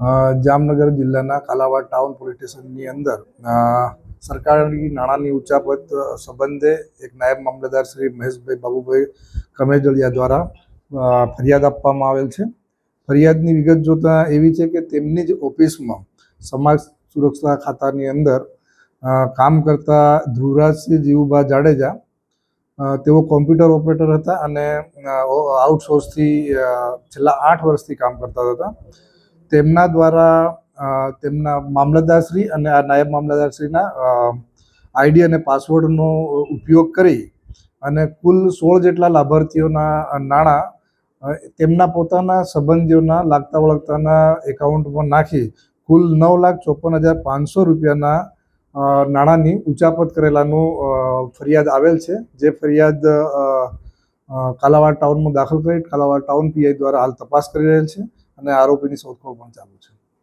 જામનગર જિલ્લાના Kalavad town police સ્ટેશનની અંદર અ, સરકારી નાણાંની ઉચાપત સંબંધે એક નાયબ મામલતદાર શ્રી મહેશભાઈ બાબુભાઈ કમેજોડિયા દ્વારા ફરિયાદ આપવામાં આવેલ છે. ફરિયાદની વિગત જોતાં એવી છે કે તેમની જ ઓફિસમાં સમાજ સુરક્ષા ખાતાની અંદર કામ કરતા ધ્રુવરાજસિંહ જીવુભા જાડેજા તેઓ કોમ્પ્યુટર ઓપરેટર હતા અને આઉટસોર્સથી છેલ્લા આઠ વર્ષથી કામ કરતા હતા. તેમના દ્વારા તેમના મામલતદારશ્રી અને આ નાયબ મામલતદારશ્રીના આઈડી અને પાસવર્ડનો ઉપયોગ કરી અને કુલ સોળ જેટલા લાભાર્થીઓના નાણાં તેમના પોતાના સંબંધીઓના લાગતા વળગતાના એકાઉન્ટમાં નાખી કુલ નવ લાખ ચોપન હજાર પાંચસો રૂપિયાના નાણાંની ઉચાપત કરેલાનું ફરિયાદ આવેલ છે. જે ફરિયાદ કાલાવાડ ટાઉનમાં દાખલ કરી, કાલાવાડ ટાઉન પીઆઈ દ્વારા હાલ તપાસ કરી રહેલ છે. અને આરોપીની શોધખોળ પણ ચાલુ છે.